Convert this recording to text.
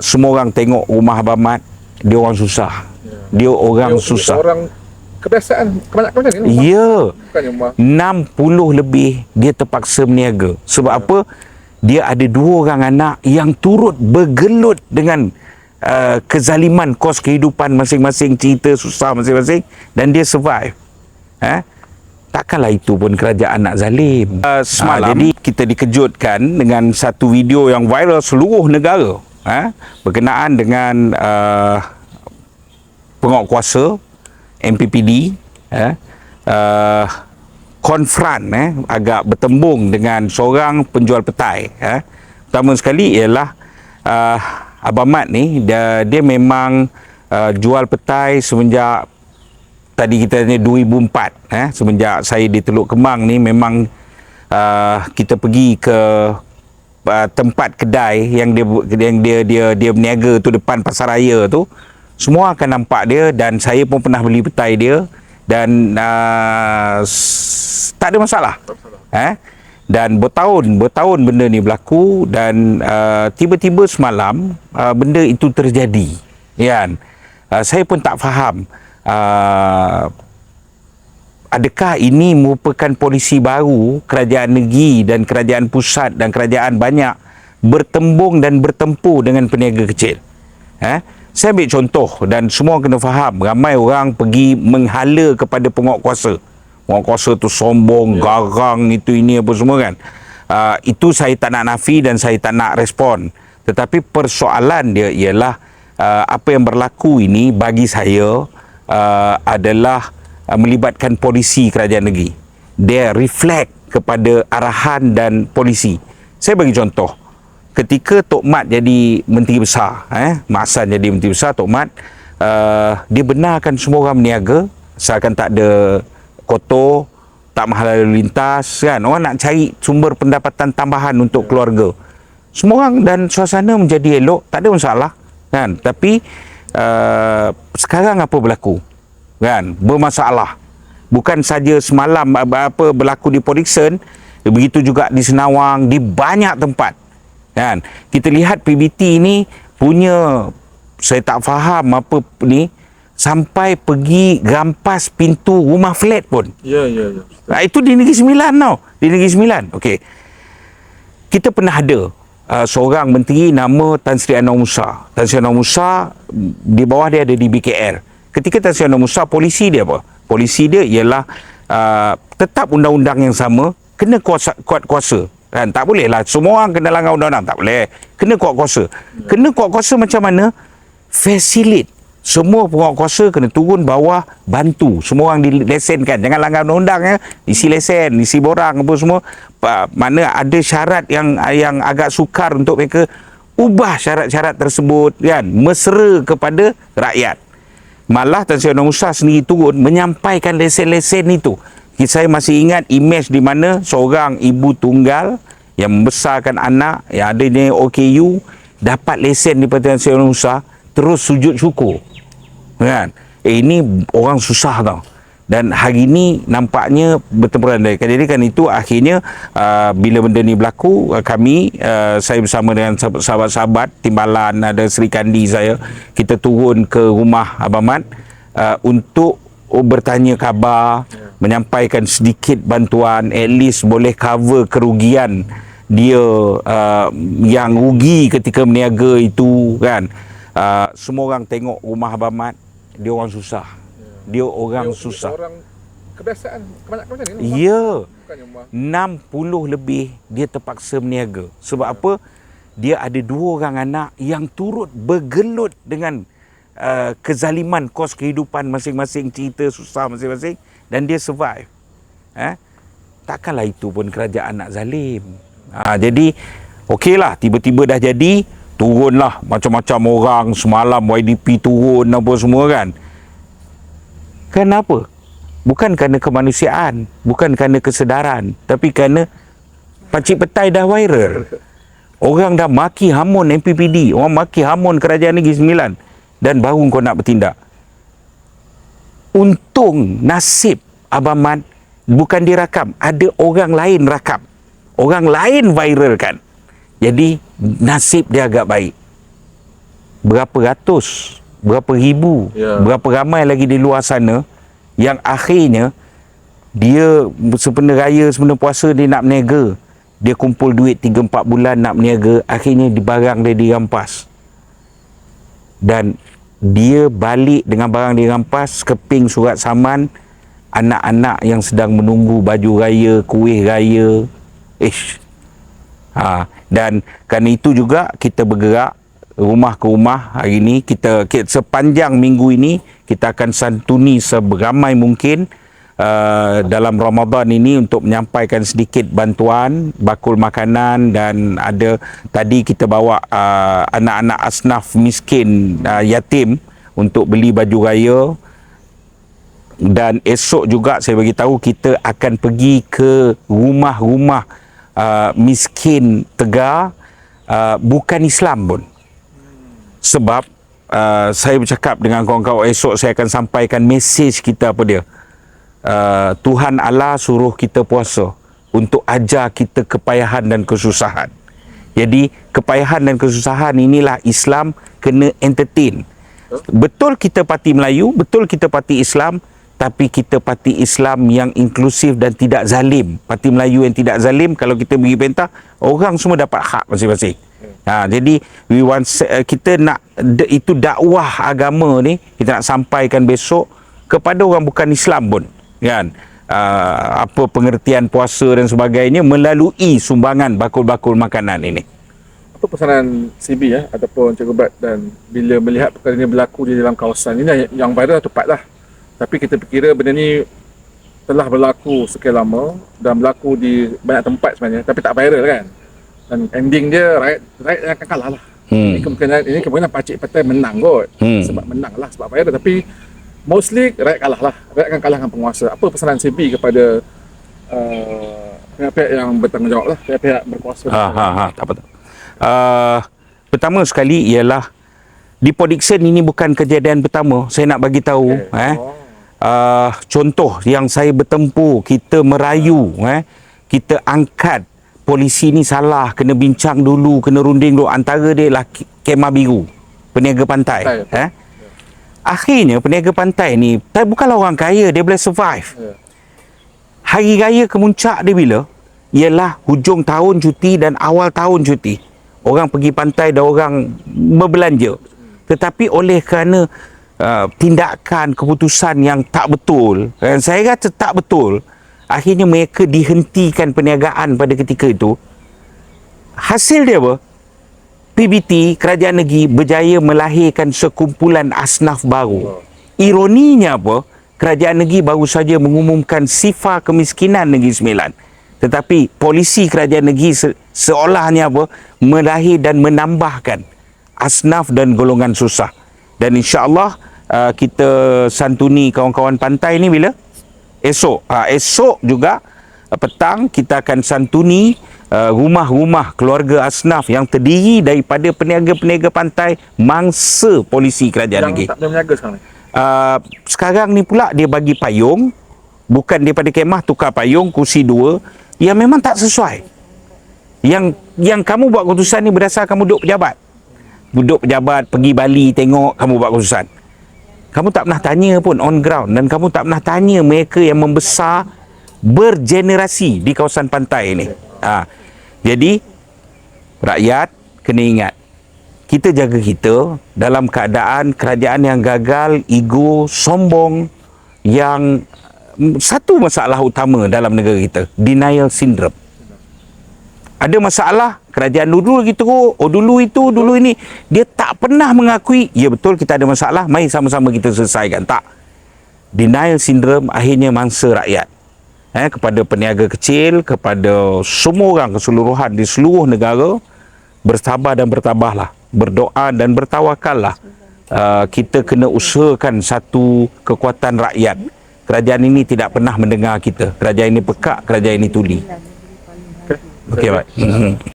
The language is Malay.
semua orang tengok rumah Abang Mat, dia orang susah. Dia orang Dia- susah. Orang kebiasaan kebanyakan macam ni. Ya. Rumah. 60 lebih dia terpaksa berniaga. Sebab apa? Dia ada dua orang anak yang turut bergelut dengan uh, kezaliman kos kehidupan masing-masing, cerita susah masing-masing dan dia survive. Eh? Takkanlah itu pun kerajaan nak zalim. Uh, semalam jadi kita dikejutkan dengan satu video yang viral seluruh negara eh? berkenaan dengan uh, pengok kuasa MPPD eh, uh, konfront eh, agak bertembung dengan seorang penjual petai eh. pertama sekali ialah uh, Abang Mat ni dia, dia memang uh, jual petai semenjak tadi kita tanya 2004 eh semenjak saya di Teluk Kemang ni memang uh, kita pergi ke uh, tempat kedai yang dia yang dia dia dia berniaga tu depan pasar raya tu semua akan nampak dia dan saya pun pernah beli petai dia dan uh, tak ada masalah. Eh? Dan bertahun bertahun benda ni berlaku dan uh, tiba-tiba semalam uh, benda itu terjadi. Kan uh, saya pun tak faham uh, adakah ini merupakan polisi baru kerajaan negeri dan kerajaan pusat dan kerajaan banyak bertembung dan bertempur dengan peniaga kecil? Eh? Saya ambil contoh dan semua kena faham. Ramai orang pergi menghala kepada penguatkuasa penguatkuasa tu sombong garang itu ini apa semua kan. Uh, itu saya tak nak nafi dan saya tak nak respon. Tetapi persoalan dia ialah uh, apa yang berlaku ini bagi saya uh, adalah uh, melibatkan polisi kerajaan negeri. Dia reflect kepada arahan dan polisi. Saya bagi contoh. Ketika Tok Mat jadi menteri besar, eh, Mak Hassan jadi menteri besar, Tok Mat, uh, dia benarkan semua orang berniaga, seakan tak ada kotor, tak mahal lalu lintas, kan? Orang nak cari sumber pendapatan tambahan untuk keluarga. Semua orang dan suasana menjadi elok, tak ada masalah, kan? Tapi uh, sekarang apa berlaku? Kan bermasalah bukan saja semalam apa berlaku di Podixon begitu juga di Senawang di banyak tempat kan kita lihat PBT ini punya saya tak faham apa ni sampai pergi rampas pintu rumah flat pun Ya, ya, ya. Nah, itu di Negeri Sembilan tau. Di Negeri Sembilan. Okey. Kita pernah ada uh, seorang menteri nama Tan Sri Anwar Musa. Tan Sri Anwar Musa di bawah dia ada di BKR. Ketika Tan Anwar Musa polisi dia apa? Polisi dia ialah uh, tetap undang-undang yang sama kena kuasa, kuat kuasa. Kan tak boleh lah semua orang kena langgar undang-undang tak boleh. Kena kuat kuasa. Kena kuat kuasa macam mana? Facilitate semua penguatkuasa kena turun bawah bantu semua orang dilesenkan jangan langgar undang-undang ya isi lesen isi borang apa semua mana ada syarat yang yang agak sukar untuk mereka ubah syarat-syarat tersebut kan mesra kepada rakyat malah Tan Sri Musa sendiri turun menyampaikan lesen-lesen itu. Saya masih ingat imej di mana seorang ibu tunggal yang membesarkan anak yang adanya OKU dapat lesen daripada Tan Sri Musa terus sujud syukur. Kan? Eh, ini orang susah tau dan hari ini nampaknya bertempuran dari jadi kan itu akhirnya uh, bila benda ni berlaku uh, kami uh, saya bersama dengan sah- sahabat-sahabat timbalan ada Sri Kandi saya kita turun ke rumah Abang Mat uh, untuk oh, bertanya khabar menyampaikan sedikit bantuan at least boleh cover kerugian dia uh, yang rugi ketika berniaga itu kan. Uh, semua orang tengok rumah Abang Mat dia orang susah dia orang Dia- susah. Orang kebiasaan. Kebanyakan macam ni. ya. Rumah. 60 lebih dia terpaksa berniaga. Sebab apa? Dia ada dua orang anak yang turut bergelut dengan uh, kezaliman kos kehidupan masing-masing cerita susah masing-masing dan dia survive. Eh takkanlah itu pun kerajaan nak zalim. Ha, jadi okeylah tiba-tiba dah jadi turunlah macam-macam orang semalam YDP turun apa semua kan kenapa? Bukan kerana kemanusiaan bukan kerana kesedaran tapi kerana pacik petai dah viral. Orang dah maki hamun MPPD orang maki hamun kerajaan negeri sembilan dan baru kau nak bertindak. Untung nasib Abang Mat bukan dirakam ada orang lain rakam. Orang lain viralkan. Jadi nasib dia agak baik. Berapa ratus, berapa ribu, Ya. berapa ramai lagi di luar sana yang akhirnya dia sempena raya, sempena puasa dia nak berniaga. Dia kumpul duit 3-4 bulan nak berniaga, akhirnya di barang dia dirampas. Dan dia balik dengan barang dirampas, keping surat saman, anak-anak yang sedang menunggu baju raya, kuih raya. Ish. Ha, dan kerana itu juga kita bergerak rumah ke rumah hari ini kita, kita sepanjang minggu ini kita akan santuni seberamai mungkin uh, dalam Ramadan ini untuk menyampaikan sedikit bantuan bakul makanan dan ada tadi kita bawa uh, anak-anak asnaf miskin uh, yatim untuk beli baju raya dan esok juga saya bagi tahu kita akan pergi ke rumah-rumah uh, miskin Tegar uh, bukan Islam pun. Sebab uh, saya bercakap dengan kawan-kawan esok saya akan sampaikan mesej kita apa dia. Uh, Tuhan Allah suruh kita puasa untuk ajar kita kepayahan dan kesusahan. Jadi kepayahan dan kesusahan inilah Islam kena entertain. Betul kita parti Melayu, betul kita parti Islam, tapi kita parti Islam yang inklusif dan tidak zalim. Parti Melayu yang tidak zalim kalau kita bagi perintah, orang semua dapat hak masing-masing. Ha, jadi we want uh, kita nak de, itu dakwah agama ni kita nak sampaikan besok kepada orang bukan Islam pun kan uh, apa pengertian puasa dan sebagainya melalui sumbangan bakul-bakul makanan ini. Apa pesanan CB ya ataupun Cikgu Bat dan bila melihat perkara ini berlaku di dalam kawasan ini yang viral tepat lah. Tapi kita fikira benda ni telah berlaku sekian lama dan berlaku di banyak tempat sebenarnya tapi tak viral kan. Dan ending dia rakyat rakyat akan kalah lah. Hmm. Ini kemungkinan ini kemungkinan Pakcik Partai menang kot. Hmm. Sebab menang lah sebab viral tapi mostly rakyat kalah lah. Rakyat akan kalah dengan penguasa. Apa pesanan CB kepada uh, pihak-pihak yang bertanggungjawab lah, pihak-pihak berkuasa. Ha ha ha tak apa tak. Uh, pertama sekali ialah di Port Dickson ini bukan kejadian pertama. Saya nak bagi tahu Okay. eh. Oh. Uh, contoh yang saya bertempur, kita merayu eh. Kita angkat polisi ni salah, kena bincang dulu, kena runding dulu antara dia lah ke- kemah biru, peniaga pantai, Pantai, eh. Akhirnya peniaga pantai ni tak bukanlah orang kaya, dia boleh survive. Ya. Hari raya kemuncak dia bila? Ialah hujung tahun cuti dan awal tahun cuti. Orang pergi pantai dan orang berbelanja. Tetapi oleh kerana uh, tindakan keputusan yang tak betul, dan saya kata tak betul, akhirnya mereka dihentikan perniagaan pada ketika itu. Hasil dia apa? PBT kerajaan negeri berjaya melahirkan sekumpulan asnaf baru. Ironinya apa? Kerajaan negeri baru saja mengumumkan sifar kemiskinan Negeri Sembilan. Tetapi polisi kerajaan negeri se- seolahnya apa? Melahir dan menambahkan asnaf dan golongan susah. Dan insya-Allah uh, kita santuni kawan-kawan pantai ni bila? Esok. Ha, esok juga uh, petang kita akan santuni uh, rumah-rumah keluarga asnaf yang terdiri daripada peniaga-peniaga pantai mangsa polisi kerajaan negeri. Yang tak boleh meniaga sekarang ni. Uh, sekarang ni pula dia bagi payung bukan daripada kemah tukar payung kursi dua yang memang tak sesuai. Yang yang kamu buat keputusan ni berdasar kamu duduk pejabat. Duduk pejabat pergi Bali tengok kamu buat keputusan. Kamu tak pernah tanya pun on ground dan kamu tak pernah tanya mereka yang membesar bergenerasi di kawasan pantai ini. Ha. Jadi rakyat kena ingat kita jaga kita dalam keadaan kerajaan yang gagal, ego, sombong yang satu masalah utama dalam negara kita, denial syndrome. Ada masalah, kerajaan dulu lagi teruk, oh dulu itu, dulu ini. Dia tak pernah mengakui, ya betul kita ada masalah, mari sama-sama kita selesaikan. Tak. Denial syndrome akhirnya mangsa rakyat. Eh, kepada peniaga kecil, kepada semua orang keseluruhan di seluruh negara, bersabar dan bertabahlah. Berdoa dan bertawakallah. Uh, kita kena usahakan satu kekuatan rakyat. Kerajaan ini tidak pernah mendengar kita. Kerajaan ini pekak, kerajaan ini tuli. Okay. Okey, baik. Mhm.